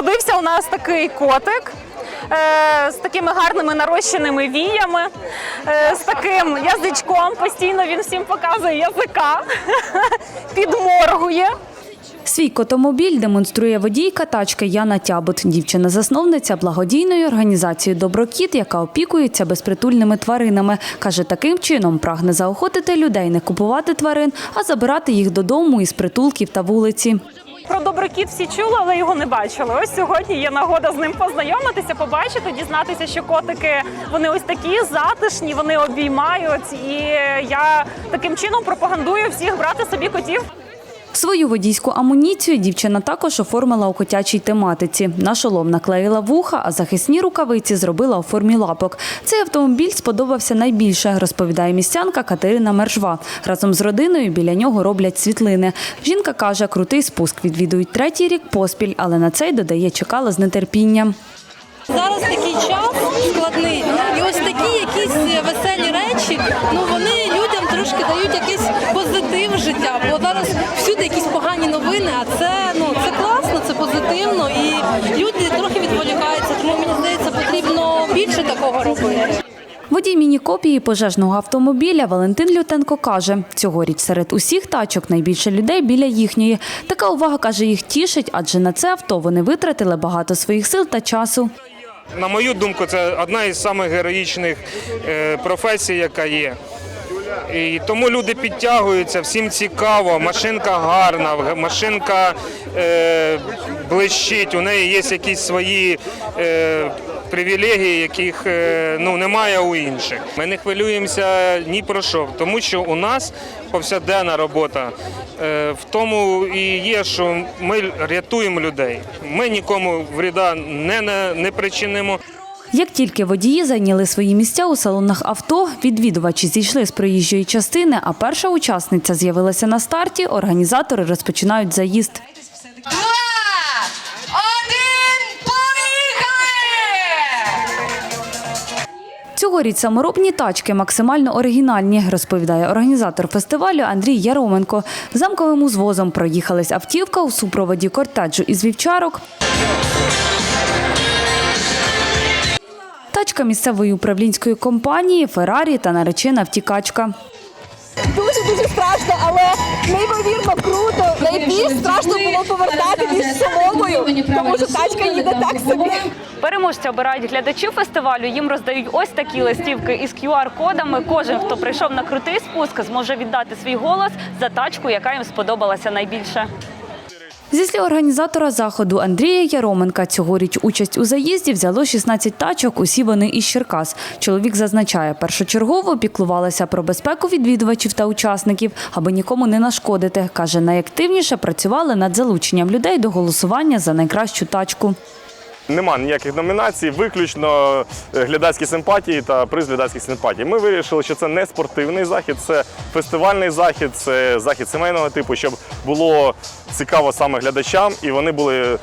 народився у нас такий котик. е, З такими гарними нарощеними віями, е, з таким язичком. Постійно він всім показує язика, підморгує. Свій котомобіль демонструє водійка тачки Яна Тябут. Дівчина-засновниця благодійної організації Доброкіт, яка опікується безпритульними тваринами. Каже, таким чином прагне заохотити людей не купувати тварин, а забирати їх додому із притулків та вулиці. Про доброкіт всі чули, але його не бачили. Ось сьогодні є нагода з ним познайомитися, побачити, дізнатися, що котики вони ось такі затишні, вони обіймають. І я таким чином пропагандую всіх брати собі котів. Свою водійську амуніцію дівчина також оформила у котячій тематиці. На шолом наклеїла вуха, а захисні рукавиці зробила у формі лапок. Цей автомобіль сподобався найбільше, розповідає містянка Катерина Мержва. Разом з родиною біля нього роблять світлини. Жінка каже, крутий спуск відвідують третій рік поспіль, але на цей додає, чекала з нетерпінням. Зараз такий час складний, і ось такі якісь веселі речі, ну вони людям трошки дають якийсь позитив в життя. Бо зараз всюди якісь новини, а це ну це класно, це позитивно, і люди трохи відволікаються. Тому мені здається, потрібно більше такого робити. Водій міні-копії пожежного автомобіля Валентин Лютенко каже, цьогоріч серед усіх тачок найбільше людей біля їхньої. Така увага, каже, їх тішить, адже на це авто вони витратили багато своїх сил та часу. На мою думку, це одна із самих героїчних е, професій, яка є. І тому люди підтягуються, всім цікаво, машинка гарна, машинка е, блищить, у неї є якісь свої е, привілегії, яких е, ну, немає у інших. Ми не хвилюємося ні про що, тому що у нас повсякденна робота е, в тому і є, що ми рятуємо людей. Ми нікому вреда не, не, не причинимо. Як тільки водії зайняли свої місця у салонах авто, відвідувачі зійшли з проїжджої частини, а перша учасниця з'явилася на старті, організатори розпочинають заїзд. Два, один, поїхали! Цьогоріч саморобні тачки максимально оригінальні, розповідає організатор фестивалю Андрій Яроменко. Замковим узвозом проїхались автівка у супроводі кортеджу із вівчарок. Тачка місцевої управлінської компанії, Феррарі та наречена втікачка. Дуже дуже страшно, але неймовірно круто. Найбільш страшно було повертати між соломою, тому що тачка їде так собі. Переможця обирають глядачів фестивалю. Їм роздають ось такі листівки із QR-кодами. Кожен, хто прийшов на крутий спуск, зможе віддати свій голос за тачку, яка їм сподобалася найбільше. Зі слів організатора заходу Андрія Яроменка, цьогоріч участь у заїзді взяло 16 тачок, усі вони із Черкас. Чоловік зазначає, першочергово піклувалися про безпеку відвідувачів та учасників, аби нікому не нашкодити. Каже, найактивніше працювали над залученням людей до голосування за найкращу тачку. Нема ніяких номінацій, виключно е, глядацькі симпатії та приз глядацьких симпатій. Ми вирішили, що це не спортивний захід, це фестивальний захід, це захід сімейного типу, щоб було цікаво саме глядачам, і вони були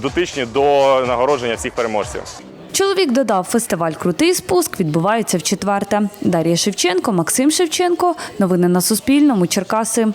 дотичні до нагородження всіх переможців. Чоловік додав, фестиваль Крутий спуск відбувається в четверте. Дар'я Шевченко, Максим Шевченко. Новини на Суспільному. Черкаси.